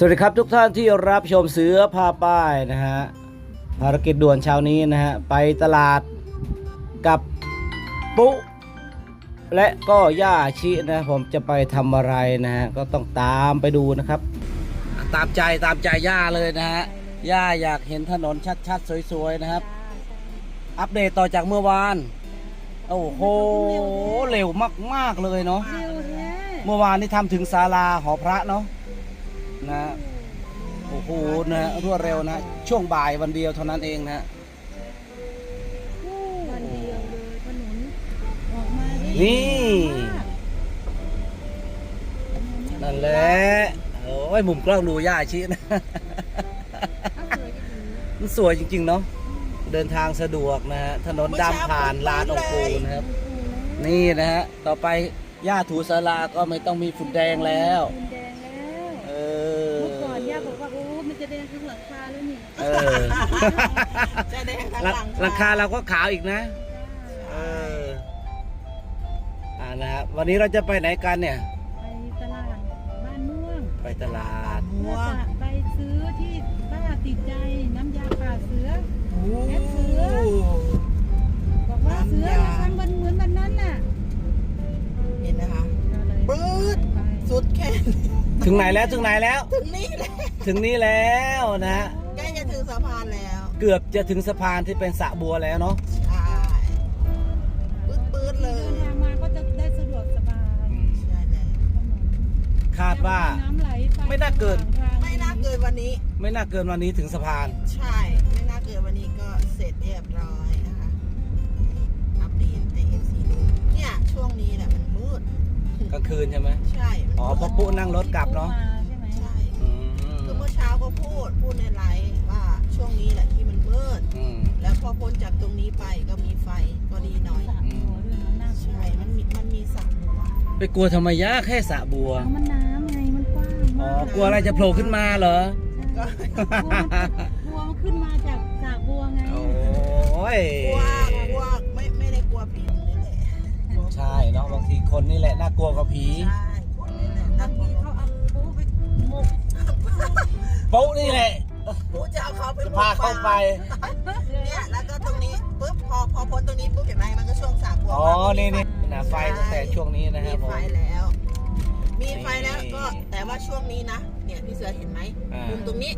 สวัสดีครับทุกท่านที่รับชมเสือพาป้ายนะฮะภารกิจด่วนเช้านี้นะฮะไปตลาดกับปุ๊และก็ย่าชินะผมจะไปทำอะไรนะฮะก็ต้องตามไปดูนะครับ ตามใจตามใจย่าเลยนะฮะย่าอยากเห็นถนนชัดๆ สวยๆ นะครับ อัปเดตต่อจากเมื่อวาน โอ้โหเร็วมากๆเลยเนาะเร็วแท้เมื่อวานนี้ทำถึงศาลาหอพระเนาะ นะโอ้โหนะรวดเร็วนะ ช่วงบ่ายวันเดียวเท่านั้นเองนะวันเดียวเลยถนนออกมาได้นี่มากนั่นแหละโอ้ยมุมกล้องดูย่าชินะ เอาสวยจังเลยมันสวยจริง ๆ เนาะเดินทางสะดวกนะฮะถนนดำผ่านลานองค์ปูนะครับ นี่นะฮะ ต่อไปย่าถูศาลาก็ไม่ต้องมีฝุ่นแดงแล้ว คุณแดาแล้วนี่เออจะแดงทั้งหลังหลังหลังคาเราก็ขาวอีกนะ เอออ่านะฮะวันนี้เราจะไปไหนกันเนี่ย ไปตลาดบ้านม่วงไปตลาด ม่วเรางจะไปซื้อที่ป้าติดใจน้ำยาป่าเสือ โอ้แอปเสือบอกว่าเสือมาทำวันเหมือนวันนั้นน่ะเห็นนะคะเราเลยปื๊ด ไปสุดแค่นี้ถึงไหนแล้วถึงไหนแล้ว ถึงนี่แหละถึงนี้แล้วนะฮะ เกือบจะถึงสะพานที่เป็นสระบัวแล้วเนาะใช่ปื๊ดปื๊ดเลเดิยนทางมาก็จะได้สะดวกสบายใช่แล้วคาดว่า น้ำไหลปไม่น่าเกิน ไม่น่าเกินวันนี้ ไม่น่าเกินวันนี้ถึงสะพาน ใช่ ไม่น่าเกินวันนี้ก็เสร็จเรียบร้อยนะคะ อัปเดตในเอฟซีดูเนี่ย ช่วงนี้แหละมันมืด กลางคืนใช่ไหม ใช่ มันอ๋อมืดเพราะปุ๊นั่งรถกลับเนาะมาใช่ไหม ใช่ อืมคือเมื่อเช้าก็พูด พูดในไลฟ์ว่า ช่วงนี้แหละที่มันมืด อืม แล้วพอพ้นจากตรงนี้ไปก็มีไฟก็ดีหน่อยสระบัวด้วยนะน่ากลัวใช่ มันมีมันมีสระบัวไปกลัวทำไมยะแค่สระบัวเอามันน้ำไง มันกว้างอ๋อ มากกลัวอะไรจะโผล่ขึ้นมาเหรอ ก็กลัวมันกลัวมันขึ้นมาจากสระบัวไงโอ้ย กลัวกลัวไม่ไม่ได้กลัวผีนี่แหละกลัวใช่เนาะบางทีคนนี่แหละน่ากลัวกว่าผีใช่คนนี่แหละบานั่งงทีเขาเอาปูไปหมกปุ๊นี่แหละ กูจะเอาเขาไปจะพาเข้าไป เนี่ยแล้วก็ตรงนี้ปุ๊บพอพอพ้นตรงนี้ปุ๊บเห็นไหมมันก็ช่วงสระบัวอ๋อ นี่นี่นะไฟตั้งแต่ช่วงนี้นะคมีรับผไฟมแล้ว มีไฟแล้วนี่ก็แต่ว่าช่วงนี้นะ เนี่ยพี่เสือเห็นไหมอ่ามุมุมตรงนี้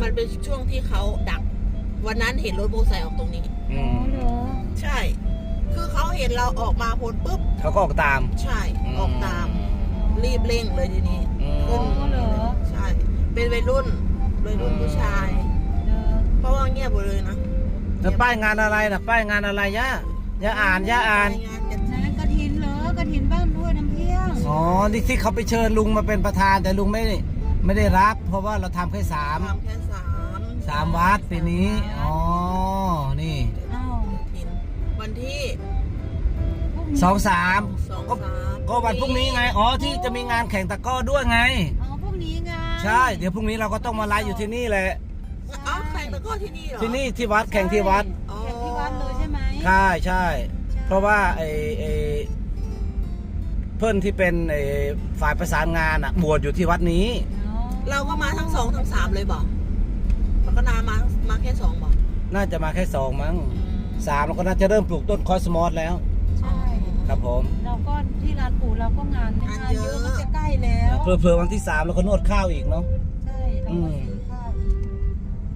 มันเป็นช่วงที่เขาดัก วันนั้นเห็นรถโมอเตอร์ไซค์ออกตรงนี้อือ๋อมเหรอใช่ คือเขาเห็นเราออกมาพ้นปุ๊บ เขาก็ออกตาม ใช่ ออกตาม รีบเร่งเลยทีนี้อืมขึ้นใช่ เป็นวัยรุ่น วัยรุ่นผู้ชายเออเพราะว่าเงียบหมดเลยนะแล้วป้ายงานอะไรนะป้ายงานอะไรย่าย่าอ่านย่าอ่านงานกันนะกระถินเหรอกระถินบ้านด้วยน้ำเที่ยงอ๋อนี่ที่เขาไปเชิญลุงมาเป็นประธานแต่ลุงไม่ได้ไม่ได้รับ เพราะว่าเราทำแค่สามทำแค่สามสามวัดปีนี้อ๋อนี่อ้าวถิ่นวันที่พรุ่งนี้สองสามสองก็สามก็วันพรุ่งนี้ไง อ๋อที่จะมีงานแข่งตะกร้อด้วยไงอ๋อพรุ่งนี้ไง ใช่ เดี๋ยวพรุ่งนี้เราก็ต้องมาไลฟ์อยู่ที่นี่แหละอ๋อแข่งตะกร้อที่นี่เหรอที่นี่ที่วัดแข่งที่วัด อ๋อแข่งที่วัดเลยใช่ไหมใช่ใช่ เพราะว่าไอ้ไอ้เพื่อนที่เป็นไอ้ฝ่ายประสานงานอะบวชอยู่ที่วัดนี้อ๋อเราก็มาทั้งสองทั้งสามเลยบอกแล้วก็นามามาแค่สองบอกน่าจะมาแค่สองมั้งสามเราก็น่าจะเริ่มปลูกต้นคอสมอสแล้วใช่ ครับผมเราก็ที่ร้านปู่เราก็งานงานเยอะมันจะใกล้แล้วเผื่อๆวันที่สามเราก็นวดข้าวอีกเนาะใช่เราก็ซื้อข้าวอีก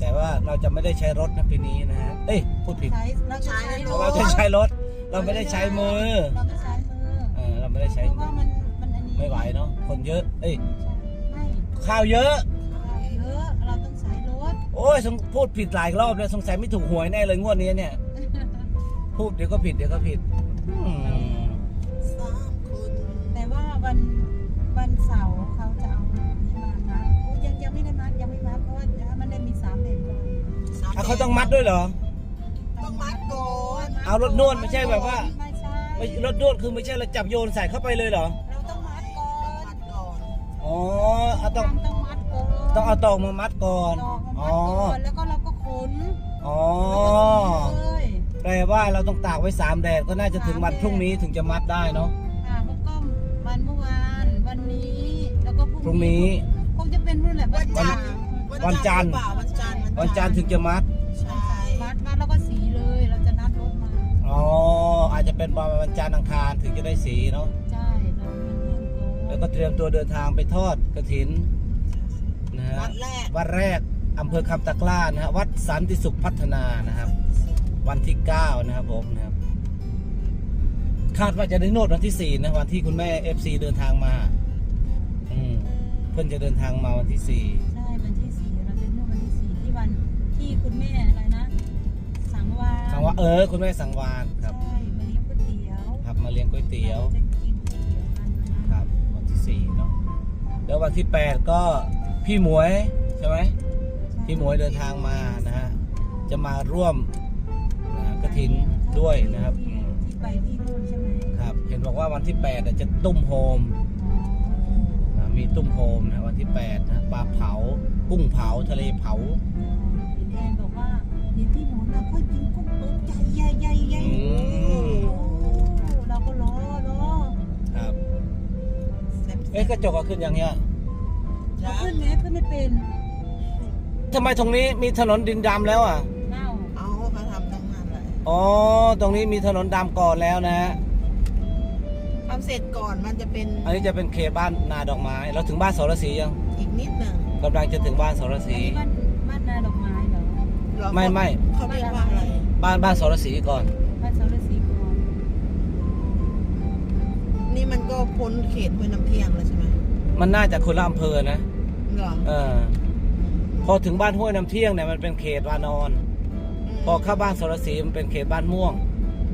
แต่ว่าเราจะไม่ได้ใช้รถนะปีนี้นะฮะเอ้ยพูดผิดใช้เราจะใช้รถเราจะใช้รถ เราไม่ได้ใช้มือเราไม่ใช้มือเออเราไม่ได้เพใช้ราะว่ามันมันอันนี้ไม่ไหวเนาะคนเยอะ เอ้ยไม่ข้าวเยอะข้าวเยอะเราต้องใช้รถโอ้ยสงพูดผิดหลายรอบแล้วสงสัยไม่ถูกหวยแน่เลยงวดนี้เนี่ย พูดเดี๋ยวก็ผิดเดี๋ยวก็ผิดอืม วันเสาร์เขาจะเอานี้มานะโอ้ยังยังไม่ได้มัดยังไม่มัดเพราะว่ามันได้มีสามเด็กก่อนสามอะเขาต้องมัดด้วยเหรอ ต้องมัดก่อนเอารถนวดไม่ใช่แบบว่า ไม่ใช่ไม่รถนวดคือไม่ใช่เราจับโยนใส่เข้าไปเลยเหรอ เราต้องมัดก่อนมัดก่อนอ๋อเอาต้องต้องมัดก่อนต้องเอาตอกมามัดก่อน ตอกมาอ๋มัอดก่อนแล้วก็เราก็ขนอ๋อ แล้วก็ขนเลย แปลว่าเราต้องตากไว้สามแดดก็น่าจะถึงวันพรุ่งนี้ถึงจะมัดได้เนาะ พรุ่งนี้ คงจะเป็นรุ่นแหละวันจันทร์วันจันทร์หรือเปล่าวันจันทร์วันจันทร์ถึงจะมัด ใช่มัดมัดแล้วก็สีเลย เราจะนัดรถมา อ๋อ อาจจะเป็นวันจันทร์อังคารถึงจะได้สีเนาะ ใช่เรามันแห้งก่อนแล้วก็เตรียมตัวเดินทางไปทอดกระถินนะฮะ วัดแรกวัดแรกอำเภอคำตะกร้านะฮะ วัดสันติสุขพัฒนานะครับ วันที่ 9 นะครับผมนะครับ คาดว่าจะได้โนดวันที่ 4 นะวันที่คุณแม่ FC เดินทางมาอืม เพื่อนจะเดินทางมาวันที่ใช่วันที่สี่เราจะนู่นวันที่สี่ที่วันที่คุณแม่อะไรนะ สังวา4สังวาเออ คุณแม่สังวานครับ ใช่มาเลี้ยงก๋วยเตี๋ยวครับมาเลี้ยงก๋วยเตี๋ยวราจะกินก๋วยเตี๋ยวกันนะครับ วันที่4เนาะแล้ววันที่8ก็พี่หมวยใช่ไหมพี่หมวยเดินทางมานะฮะจะมาร่วมนะฮะกระถินด้วยนะครับที่อืมที่ไปที่นู่นใช่ไหมครับ เห็นบอกว่าวันที่8อะจะตุ้มโฮมนะ มีตุ้มโฮมนะวันที่8นะปลาเผากุ้งเผาทะเลเผาพี่แอนบอกว่าเดี๋ยวพี่หมอนเราค่อยกินกุ้งตัวใหญ่ใหญ่ใหญ่ใหญ่อืมโอ้เราก็รอรอครับแซ่บเอ๊ะกระจกก็ขึ้นอย่างเงี้ยเราจ้าขึ้นไหมขึ้นไม่เป็นทำไมตรงนี้มีถนนดินดำแล้วอะ เน่าเอาเขาทำตั้งนานเลยอ๋อ ตรงนี้มีถนนดำก่อนแล้วนะฮะ ทำเสร็จก่อนมันจะเป็นอันนี้จะเป็นเขตบ้านนาดอกไม้ เราถึงบ้านสรศรียังอีกนิดหนึ่งกำลังจะถึงบ้านสรศอันรีนี้บ้านบ้านนาดอกไม้เหรอเหรอไม่ไม่ เขาเรียกว่าอะไรบ้านบ้านสรศรีก่อน บ้านเสาฤาษีก่อนนี่มันก็พ้นเขตห้วยน้ำเที่ยงแล้วใช่ไหมมันน่าจะคนละอำเภอนะ เหรอเออ พอถึงบ้านห้วยน้ำเที่ยงเนี่ยมันเป็นเขตวานอนมพอเข้าบ้านสรศรีมันเป็นเขตบ้านม่วง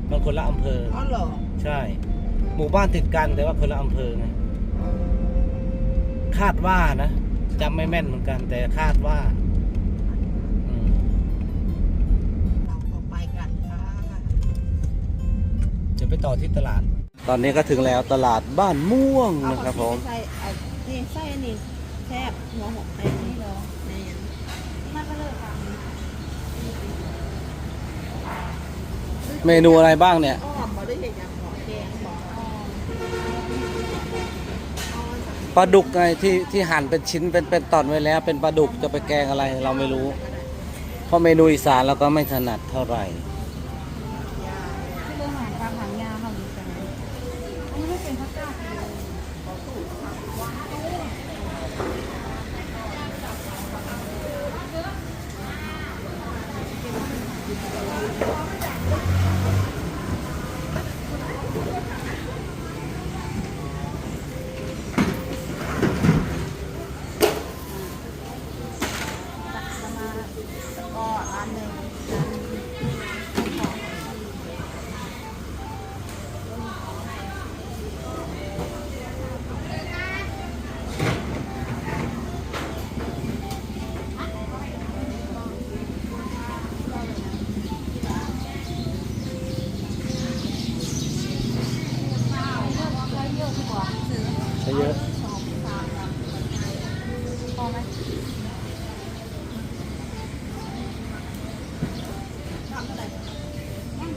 มันคนละอำเภอ อ๋อเหรอ ใช่ หมู่บ้านติดกันแต่ว่าคนละอำเภอไงคาดว่านะจำไม่แม่นเหมือนกัน แต่คาดว่าอืมเราก็ไปกันค่ะเดี๋ยวไปต่อที่ตลาด ตอนนี้ก็ถึงแล้วตลาดบ้านม่วงเอานะครับผมใส่เอานี่ใส่อันนี้แคบหัวหกไอ้นี่เหรอในยังมาก็เลิกค่ะเมนูอะไรบ้างเนี่ย อ้อมบ่ได้เห็นอย่างหอแกงบอกอ้อมอ้อมสัก ป ลาดุกไงที่ที่หั่นเป็นชิ้นเป็นเป็นตอนไว้แล้ว เป็นปลาดุกจะไปแกงอะไรเราไม่รู้ เพราะเมนูอีสานเราก็ไม่ถนัดเท่าไหร่เรื่องหางปลาหางยาวเขาดีจังเลยอันไม่เป็นพระเจ้า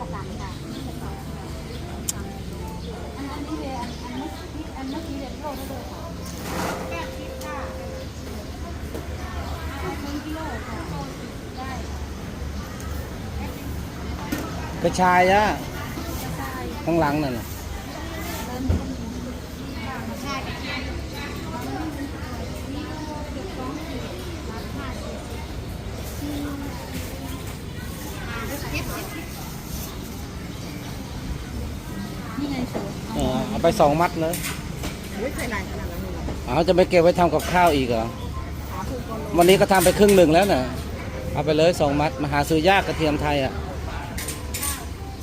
กระชายอะใช่ข้างหลังนั่นน่ะเริ่มต้นค่ะใช่ค่ะนี่ก็เก็บ ไปสองมัดเลยเฮ้ยใส่ลายขนาดนั้นเลยเหรอเอาจะไปเก็บไว้ทำกับข้าวอีกเหรอหาคือคนลงวันนี้ก็ทำไปครึ่งหนึ่งแล้วน่ะเอาไปเลยสองมัดมาหาซื้อยากกระเทียมไทยอะ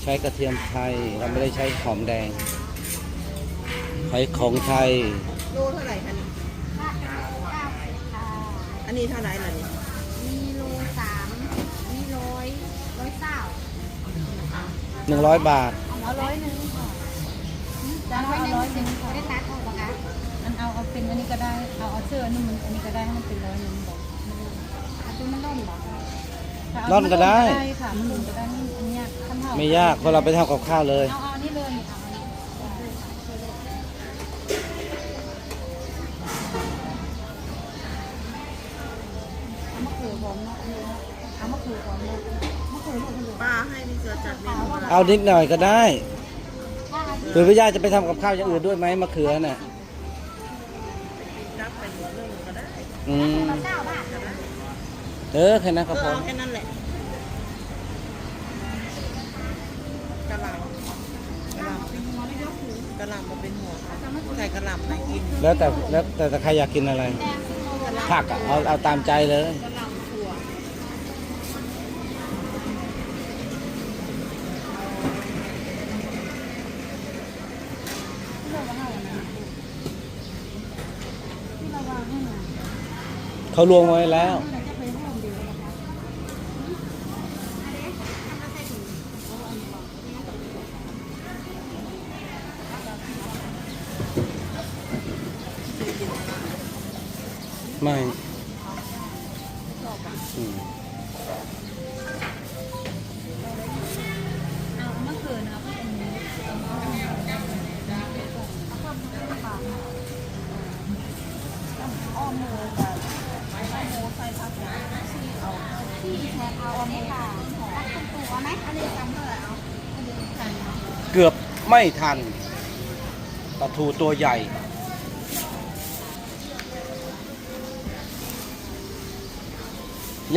ใช้กระเทียมไทยเราไม่ได้ใช้หอมแดง ใช้ของไทยโลเท่าไหร่คะนี่ค่าเก้าสิบค่ะอันนี้เท่าไหร่ล่ะนี่มีโลสามมีร้อยร้อยเก้า100 บาท เอาร้อยหนึ่งค่ะ จานเอาร้อยหนึ่งค่ะได้ตัดเอาปะคะอันเอาเอาเป็นอันนี้ก็ได้ เอาเอาเสื้ออันนี้มันอันนี้ก็ได้ให้มันเป็นร้อยหนึ่งบอกเอาเป็นมันร่อนเหรอร่อนก็ได้ได้ค่ะมันหนุนก็ได้นี่อันเนี้ยขั้นเท่าไม่ยากเพราะเราไปทำกับข้าวเลยเอาเอาอันนี้เลยเอาอันนี้อพร้อมเนาะเอามะเขือพร้อมเนาะมะเขือลูกมันอยู่ป้าให้พี่เสือจัดเมนูอะไรเอานิดหน่อยก็ได้ถ้าอัน หรือพี่ย่าจะไปทำกับข้าวอย่างอื่นด้วยไหมมะเขือน่ะรับไปหมดเรื่องก็ได้อืมเออแค่นั้นก็พอเอาแค่นั้นแหละกะหล่ำกะหล่ำกะหล่ำมาเป็นหัวใส่กะหล่ำไหนกิน แล้วแต่แล้วแต่แต่ใครอยากกินอะไรผักอะเอาเอาตามใจเลย กะหล่ำถั่ว ที่เราวางให้นะที่เราวางให้นะ เขารวมไว้แล้วไปห้องเดียวนะคะไม่ เป็นตัวไหมอันนี้จำเท่าไหร่เอาอันนี้จำเนาะเกือบไม่ทันปลาทูตัวใหญ่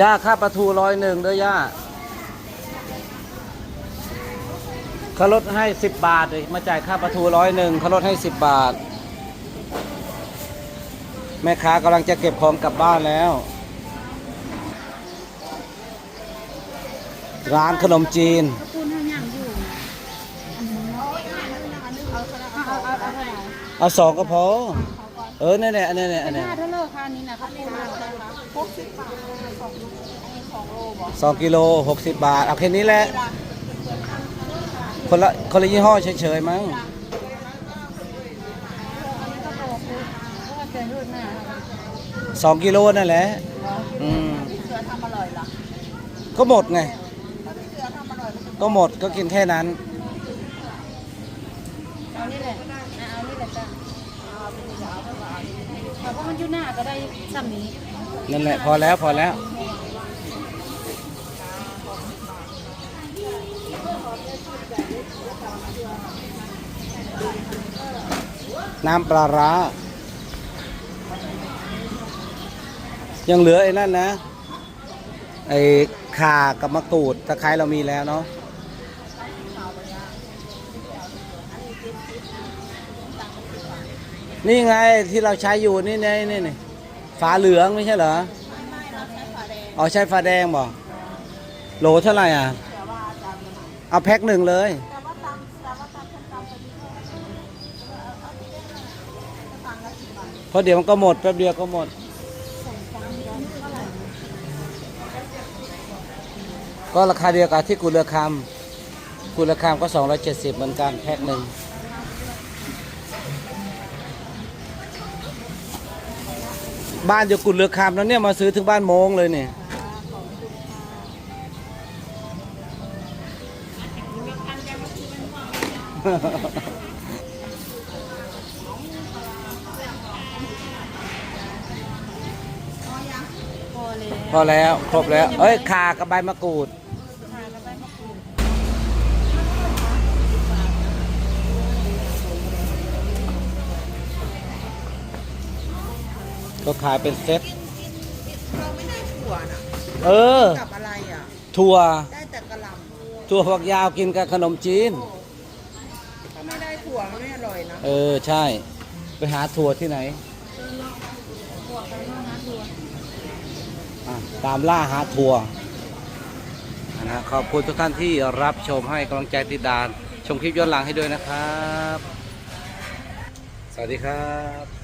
ย่าค่าปลาทูร้อยหนึ่งเด้อย่าเขาลดให้สิบบาทเลยมาจ่ายค่าปลาทูร้อยหนึ่งเขาลดให้สิบบาท แม่ค้ากำลังจะเก็บของกลับบ้านแล้ว ร้านขนมจีนก็ปูนห้าย่างอยู่อันนี้เอาเอาเอาเท่าไหร่เอาสองก็พอ เออเนี่ยเนี่ยอันเนี้ยเนี่ยอันเนี้ยถ้าเท่าเลิกค่ะนี่นะเขาปูนเราหกสิบบาทสองสองโลบอกสองกิโลหกสิบบาท เอาแค่นี้แหละ คนละคนละยี่ห้อเฉยๆมั้งอันนี้ก็โลคือเพราะว่าเกินรุ่นหน้าสองกิโลนั่นแหละ อืมเสือทำอร่อยเหรอก็หมดไง ก็หมดก็กินแค่นั้น เอานี่แหละเอานี่แหละจ้ะแต่ว่ามันอยู่หน้าก็ได้ซ้ำนี้นั่นแหละพอแล้วพอแล้ว น้ำปลาร้า ยังเหลือไอ้นั่นนะ ไอ้ข่ากับมะกรูดตะไคร้เรามีแล้วเนาะ นี่ไงที่เราใช้อยู่นี่นี่นี่นี่ฝาเหลืองไม่ใช่เหรอเอ๋อใช้ฝาแดงบอกโหลเท่าไหร่อะเอาแพ็คหนึ่งเลยเพราะเดี๋ยวมันก็หมดแป๊บเดียวก็หมด ก็ราคาเดียวกับที่กุลเรือคำกุลเรือคำก็ 270 เหมือนกันแพ็คหนึ่ง บ้านอยู่กุลเรือคำแล้วเนี่ยมาซื้อถึงบ้านโมงเลยเนี่ยพอเลยพอแล้ว ครบแล้ว เอ้ยข่ากับใบมะกรูด ก็ขายเป็นเซ็ตเราไม่ได้ถั่วน่ะเออ กับอะไรอะ ถั่ว ได้แต่กะหล่ำถั่วฝักยาวกินกับขนมจีน ถ้าไม่ได้ถั่วมันไม่อร่อยนะเออ ใช่ ไปหาถั่วที่ไหน อะตามล่าหาถั่วนะขอบคุณทุกท่านที่รับชมให้กำลังใจติดดาน ชมคลิปย้อนหลังให้ด้วยนะครับ สวัสดีครับ